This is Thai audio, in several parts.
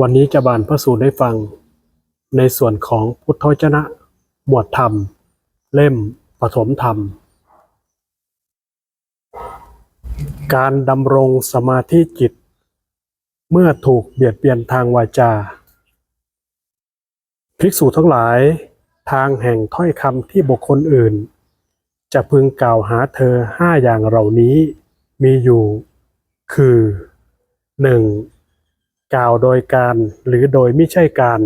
วันนี้จะบานพระสูตรให้ฟัง ในส่วนของพุทธวจนะ หมวดธรรม เล่มปฐมธรรม การดำรงสมาธิจิต เมื่อถูกเบียดเบียนทางวาจา ภิกษุทั้งหลายทางแห่งถ้อยคำที่บุคคลอื่น จะพึงกล่าวหาเธอห้าอย่างเหล่านี้มีอยู่ คือ 1. กล่าวโดยการหรือโดยไม่ใช่การ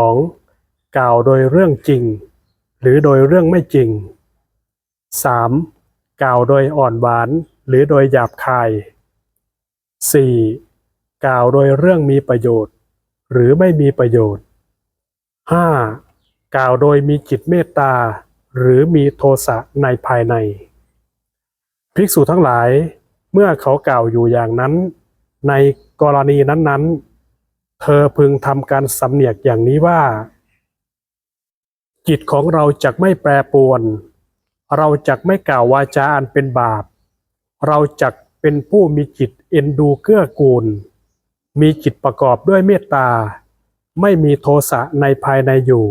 2. กล่าวโดยเรื่องจริง หรือโดยเรื่องไม่จริง 3. กล่าวโดยอ่อนหวานหรือโดยหยาบคาย 4. กล่าวโดยเรื่องมีประโยชน์ หรือไม่มีประโยชน์ 5. กล่าวโดยมีจิตเมตตา หรือมีโทสะในภายใน ภิกษุทั้งหลายเมื่อเขากล่าวอยู่อย่างนั้นใน กรณีนั้นๆ เธอพึงทำการสำเนียกอย่างนี้ว่า จิตของเราจักไม่แปรปรวน เราจักไม่กล่าววาจาอันเป็นบาป เราจักเป็นผู้มีจิตเอ็นดูเกื้อกูล มีจิตประกอบด้วยเมตตา ไม่มีโทสะในภายในอยู่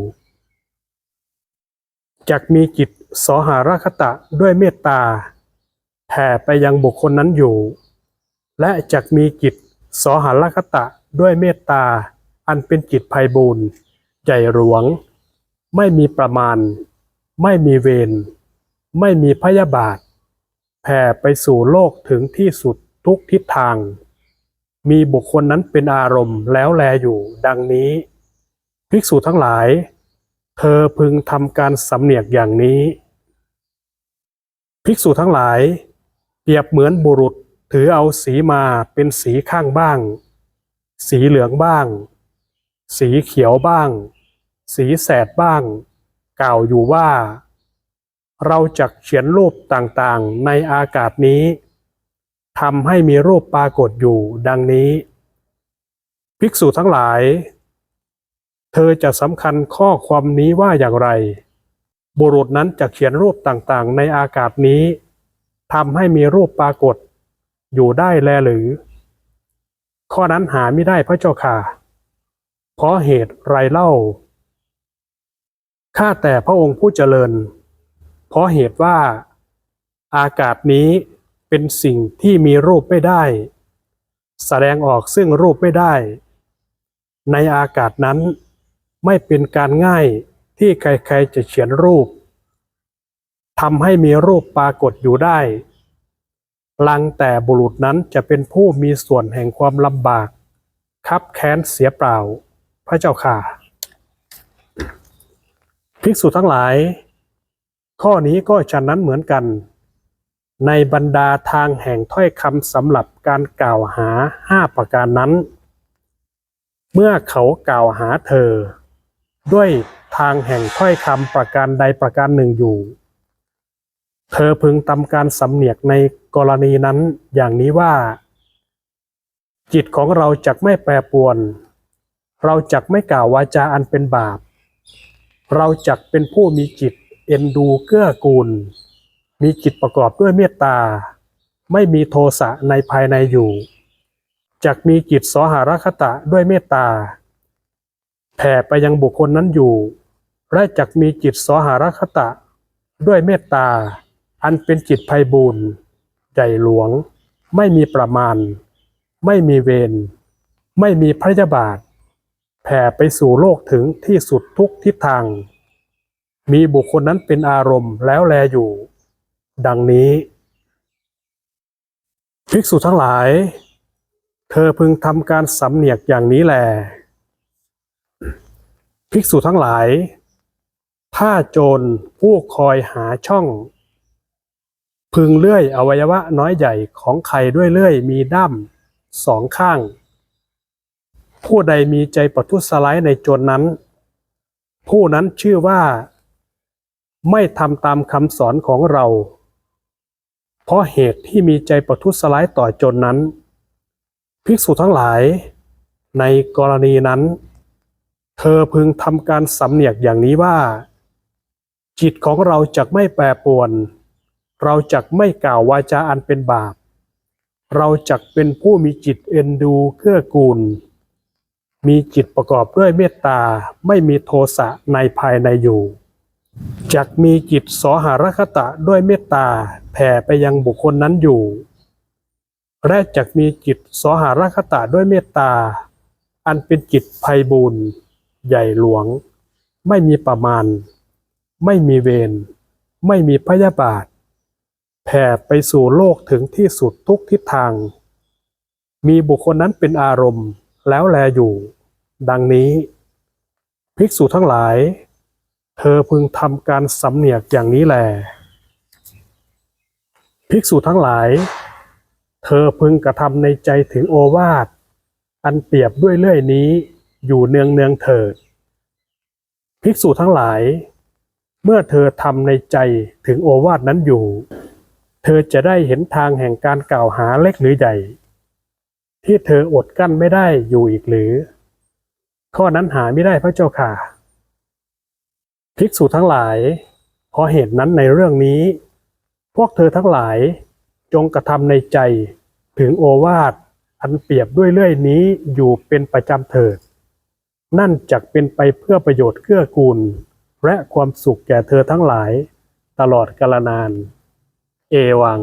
จักมีจิตสหารคตะด้วยเมตตาแผ่ไปยังบุคคลนั้นอยู่ และจักมีจิต สหรคตะด้วยเมตตา อันเป็นจิตไพบูรณ์ใหญ่หลวง ไม่มีประมาณ ไม่มีเวร ไม่มีพยาบาท แผ่ไปสู่โลกถึงที่สุดทุกทิศทาง มีบุคคลนั้นเป็นอารมณ์แล้วแลอยู่ดังนี้ ภิกษุทั้งหลาย เธอพึงทำการสำเนียกอย่างนี้ ภิกษุทั้งหลาย เปรียบเหมือนบุรุษ ถือเอาสีมาเป็นสีข้างบ้าง สีเหลืองบ้าง สีเขียวบ้าง สีแสดบ้าง กล่าวอยู่ว่า เราจักเขียนรูปต่างๆในอากาศนี้ทำให้มีรูปปรากฏอยู่ดังนี้ ภิกษุทั้งหลาย เธอจะสำคัญข้อความนี้ว่าอย่างไร บุรุษนั้นจะเขียนรูปต่างๆ ในอากาศนี้ทำให้มีรูปปรากฏ อยู่ได้แลหรือ ข้อนั้นหาไม่ได้พระเจ้าค่ะ เพราะเหตุไรเล่า ข้าแต่พระองค์ผู้เจริญ เพราะเหตุว่า อากาศนี้เป็นสิ่งที่มีรูปไม่ได้ แสดงออกซึ่งรูปไม่ได้ ในอากาศนั้นไม่เป็นการง่ายที่ใครๆจะเขียนรูปทำให้มีรูปปรากฏอยู่ได้ ลังแต่บุรุษนั้นจะเป็นผู้มีส่วนแห่งความลำบาก คับแค้นเสียเปล่า พระเจ้าค่ะ ภิกษุทั้งหลาย ข้อนี้ก็ฉะนั้นเหมือนกัน ในบรรดาทางแห่งถ้อยคำสำหรับการกล่าวหาห้าประการนั้น เมื่อเขากล่าวหาเธอ ด้วยทางแห่งถ้อยคำประการใดประการหนึ่งอยู่ เธอพึงทำการสำเนียกในกรณีนั้นอย่างนี้ว่า จิตของเราจักไม่แปรปวน เราจักไม่กล่าววาจาอันเป็นบาป เราจักเป็นผู้มีจิตเอ็นดูเกื้อกูล มีจิตประกอบด้วยเมตตา ไม่มีโทสะในภายในอยู่จักมีจิตสหรคตะด้วยเมตตาแผ่ไปยังบุคคลนั้นอยู่ และจักมีจิตสหรคตะด้วยเมตตา อันเป็นจิตไพบูรณ์ใหญ่หลวง ไม่มีประมาณ ไม่มีเวรไม่มีพระยาบาท แผ่ไปสู่โลกถึงที่สุดทุกทิศทาง มีบุคคลนั้นเป็นอารมณ์แล้วแลอยู่ ดังนี้ ภิกษุทั้งหลาย เธอพึงทำการสำเนียกอย่างนี้แล ภิกษุทั้งหลาย ถ้าโจรผู้คอยหาช่อง พึงเลื่อยอวัยวะน้อยใหญ่ของใครด้วยเลื่อยมีด้ามสองข้าง ผู้ใดมีใจประทุษร้ายในโจรนั้น ผู้นั้นชื่อว่าไม่ทำตามคำสอนของเรา เพราะเหตุที่มีใจประทุษร้ายต่อโจรนั้น ภิกษุทั้งหลาย ในกรณีนั้น เธอพึงทำการสำเนียกอย่างนี้ว่า จิตของเราจักไม่แปรปรวน เราจักไม่กล่าววาจาอันเป็นบาป เราจักเป็นผู้มีจิตเอ็นดูเกื้อกูล มีจิตประกอบด้วยเมตตาไม่มีโทสะในภายในอยู่ จักมีจิตสหารคตะด้วยเมตตาแผ่ไปยังบุคคลนั้นอยู่ และจักมีจิตสหารคตะด้วยเมตตา อันเป็นจิตไพบูรณ์ใหญ่หลวง ไม่มีประมาณ ไม่มีเวร ไม่มีพยาบาท แผ่ไปสู่โลกถึงที่สุดทุกทิศทาง มีบุคคลนั้นเป็นอารมณ์แล้วแลอยู่ ดังนี้ ภิกษุทั้งหลาย เธอพึงทำการสำเนียกอย่างนี้แล ภิกษุทั้งหลาย เธอพึงกระทำในใจถึงโอวาท อันเปรียบด้วยเลื่อยนี้อยู่เนืองเนืองเถิด ภิกษุทั้งหลาย เมื่อเธอทำในใจถึงโอวาทนั้นอยู่ เธอจะได้เห็นทางแห่งการกล่าวหาเล็กหรือใหญ่ ที่เธออดกั้นไม่ได้อยู่อีกหรือ ข้อนั้นหาไม่ได้พระเจ้าค่ะ ภิกษุทั้งหลาย เพราะเหตุนั้นในเรื่องนี้ พวกเธอทั้งหลายจงกระทำในใจถึงโอวาทอันเปรียบด้วยเลื่อยนี้อยู่เป็นประจำเถิด นั่นจักเป็นไปเพื่อประโยชน์เกื้อกูล และความสุขแก่เธอทั้งหลาย ตลอดกาลนาน เอวัง